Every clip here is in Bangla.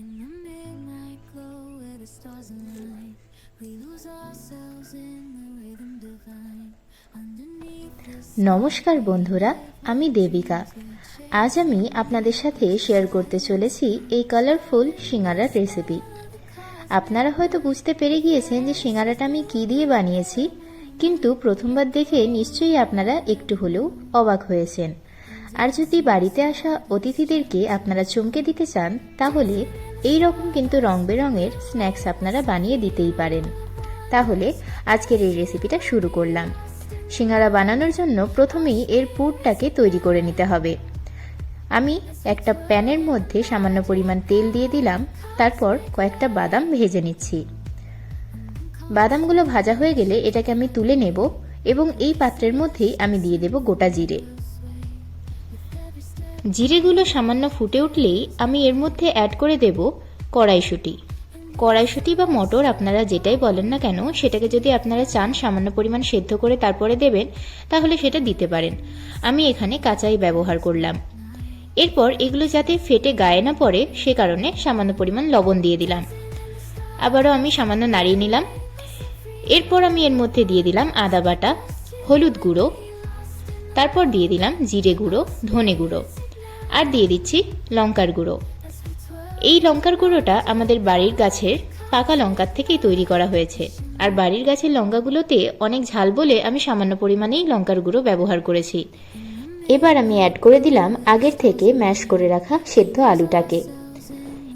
In the midnight glow where the stars align, we lose ourselves in the rhythm divine. নমস্কার বন্ধুরা আমি দেবিকা। আজ আমি আপনাদের সাথে শেয়ার করতে চলেছি এই কালারফুল সিঙ্গারার রেসিপি আপনারা হয়তো বুঝতে পেরে গিয়েছেন যে সিঙ্গারাটা আমি কি দিয়ে বানিয়েছি কিন্তু প্রথমবার দেখে নিশ্চয়ই আপনারা একটু হলেও অবাক হয়েছেন। আর যদি বাড়িতে আসা অতিথিদেরকে আপনারা চমকে দিতে চান, তাহলে এই রকম কিন্তু রং বেরঙের স্ন্যাক্স আপনারা বানিয়ে দিতেই পারেন। তাহলে আজকের এই রেসিপিটা শুরু করলাম। সিঙ্গারা বানানোর জন্য প্রথমেই এর পুরটাকে তৈরি করে নিতে হবে। আমি একটা প্যানের মধ্যে সামান্য পরিমাণ তেল দিয়ে দিলাম, তারপর কয়েকটা বাদাম ভেজে নিচ্ছি। বাদামগুলো ভাজা হয়ে গেলে এটাকে আমি তুলে নেব এবং এই পাত্রের মধ্যেই আমি দিয়ে দেব গোটা জিরে। জিরেগুলো সামান্য ফুটে উঠলেই আমি এর মধ্যে অ্যাড করে দেব কড়াইশুঁটি। কড়াইশুঁটি বা মটর আপনারা যেটাই বলেন না কেন, সেটাকে যদি আপনারা চান সামান্য পরিমাণ সেদ্ধ করে তারপরে দেবেন, তাহলে সেটা দিতে পারেন। আমি এখানে কাঁচাই ব্যবহার করলাম। এরপর এগুলো যাতে ফেটে গায়ে না পড়ে, সে কারণে সামান্য পরিমাণ লবণ দিয়ে দিলাম। আবারও আমি সামান্য নাড়িয়ে নিলাম। এরপর আমি এর মধ্যে দিয়ে দিলাম আদা বাটা, হলুদ গুঁড়ো, তারপর দিয়ে দিলাম জিরে গুঁড়ো, ধনে গুঁড়ো। আর দিয়ে দিচ্ছি লঙ্কার গুঁড়ো। এই লঙ্কার গুঁড়োটা আমাদের বাড়ির গাছের পাকা লঙ্কার থেকেই তৈরি করা হয়েছে। আর বাড়ির গাছের লঙ্কাগুলোতে অনেক ঝাল বলে আমি সামান্য পরিমাণেই লঙ্কার গুঁড়ো ব্যবহার করেছি। এবার আমি অ্যাড করে দিলাম আগের থেকে ম্যাশ করে রাখা সেদ্ধ আলুটাকে।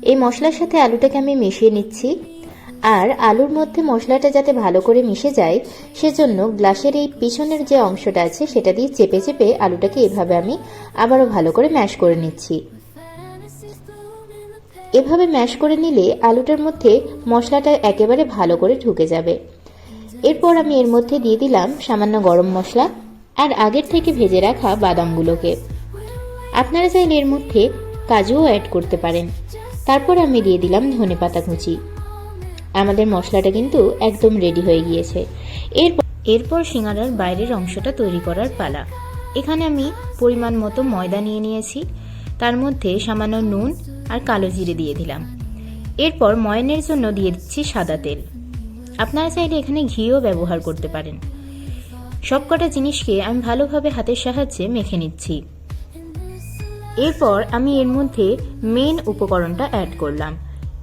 এই মশলার সাথে আলুটাকে আমি মিশিয়ে নিচ্ছি। আর আলুর মধ্যে মশলাটা যাতে ভালো করে মিশে যায়, সেজন্য গ্লাসের এই পিছনের যে অংশটা আছে, সেটা দিয়ে চেপে চেপে আলুটাকে এভাবে আমি আবারও ভালো করে ম্যাশ করে নিচ্ছি। এভাবে ম্যাশ করে নিলে আলুটার মধ্যে মশলাটা একেবারে ভালো করে ঢুকে যাবে। এরপর আমি এর মধ্যে দিয়ে দিলাম সামান্য গরম মশলা আর আগের থেকে ভেজে রাখা বাদামগুলোকে। আপনারা চাইলে এর মধ্যে কাজুও অ্যাড করতে পারেন। তারপর আমি দিয়ে দিলাম ধনে পাতা কুচি। আমাদের মশলাটা কিন্তু একদম রেডি হয়ে গিয়েছে। এরপর এরপর সিঙ্গারার বাইরের অংশটা তৈরি করার পালা। এখানে আমি পরিমাণ মতো ময়দা নিয়ে নিয়েছি। তার মধ্যে সামান্য নুন আর কালো জিরে দিয়ে দিলাম। এরপর ময়নের জন্য দিয়ে দিচ্ছি সাদা তেল। আপনারা চাইলে এখানে ঘিও ব্যবহার করতে পারেন। সবকটা জিনিসকে আমি ভালোভাবে হাতের সাহায্যে মেখে নিচ্ছি। এরপর আমি এর মধ্যে মেন উপকরণটা অ্যাড করলাম।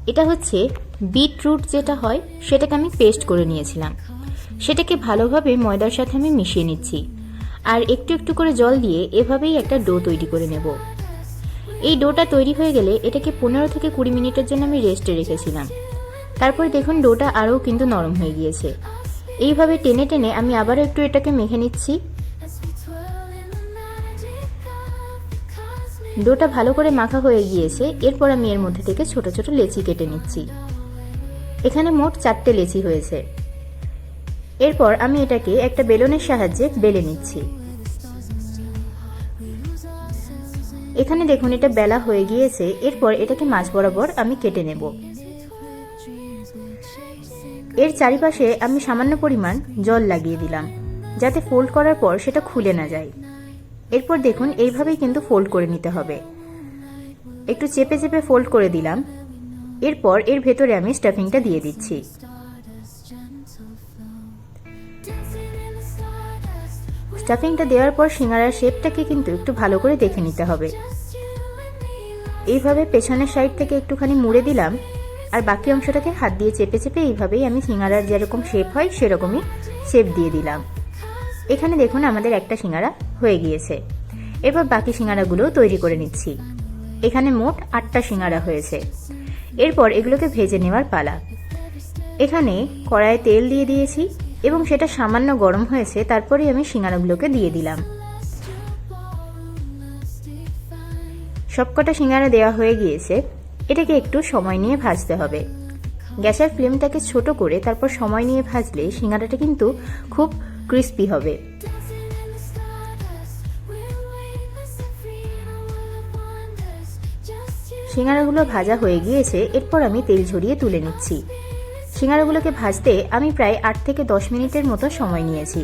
এটা হচ্ছে বিটরুট যেটা হয়, সেটাকে আমি পেস্ট করে নিয়েছিলাম। সেটাকে ভালোভাবে ময়দার সাথে আমি মিশিয়ে নিচ্ছি। আর একটু একটু করে জল দিয়ে এভাবেই একটা ডো তৈরি করে নেব। এই ডোটা তৈরি হয়ে গেলে এটাকে পনেরো থেকে কুড়ি মিনিটের জন্য আমি রেস্টে রেখেছিলাম। তারপর দেখুন ডোটা আরও কিন্তু নরম হয়ে গিয়েছে। এইভাবে টেনে টেনে আমি আবারও একটু এটাকে মেখে নিচ্ছি। ডোটা ভালো করে মাখা হয়ে গিয়েছে। এরপর আমি এর মধ্যে থেকে ছোট ছোট লেচি কেটে নিচ্ছি। এখানে মোট চারটে লেচি হয়েছে। এরপর আমি এটাকে একটা বেলুনের সাহায্যে বেলে নিচ্ছি। এখানে দেখুন, এটা বেলা হয়ে গিয়েছে। এরপর এটাকে মাছ বরাবর আমি কেটে নেব। এর চারিপাশে আমি সামান্য পরিমাণ জল লাগিয়ে দিলাম, যাতে ফোল্ড করার পর সেটা খুলে না যায়। এরপর দেখুন, এইভাবেই কিন্তু ফোল্ড করে নিতে হবে। একটু চেপে চেপে ফোল্ড করে দিলাম। এরপর এর ভেতরে আমি স্টাফিংটা দিয়ে দিচ্ছি। স্টাফিংটা দেওয়ার পর সিঙ্গারার শেপটাকে কিন্তু একটু ভালো করে দেখে নিতে হবে। এইভাবে পেছনের সাইড থেকে একটুখানি মুড়ে দিলাম, আর বাকি অংশটাকে হাত দিয়ে চেপে চেপে এইভাবেই আমি সিঙ্গারার যেরকম শেপ হয় সেরকমই শেপ দিয়ে দিলাম। এখানে দেখুন আমাদের একটা সিঙ্গারা হয়ে গিয়েছে। এরপর বাকি সিঙ্গারাগুলোও তৈরি করে নিচ্ছি। এখানে মোট আটটা সিঙ্গারা হয়েছে। এরপর এগুলোকে ভেজে নেওয়ার পালা। এখানে কড়াইয়ে তেল দিয়ে দিয়েছি এবং সেটা সামান্য গরম হয়েছে তারপরে আমি সিঙ্গারাগুলোকে দিয়ে দিলাম। সবকটা সিঙ্গারা দেওয়া হয়ে গিয়েছে। এটাকে একটু সময় নিয়ে ভাজতে হবে। গ্যাসের ফ্লেমটাকে ছোট করে তারপর সময় নিয়ে ভাজলে সিঙ্গারাটা কিন্তু খুব ক্রিস্পি হবে। সিঙ্গারাগুলো ভাজা হয়ে গিয়েছে, এরপর আমি তেল ঝরিয়ে তুলে নিচ্ছি। সিঙ্গারাগুলোকে ভাজতে আমি প্রায় আট থেকে দশ মিনিটের মতো সময় নিয়েছি।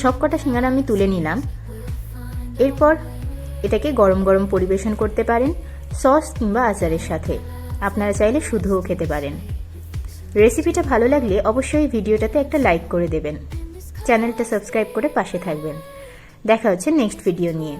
সবকটা সিঙ্গারা আমি তুলে নিলাম। এরপর এটাকে গরম গরম পরিবেশন করতে পারেন, সস কিংবা আচারের সাথে। আপনারা চাইলে শুধুও খেতে পারেন। রেসিপিটা ভালো লাগলে অবশ্যই ভিডিওটাতে একটা লাইক করে দেবেন। চ্যানেলটা সাবস্ক্রাইব করে পাশে থাকবেন। দেখা হচ্ছে নেক্সট ভিডিও নিয়ে।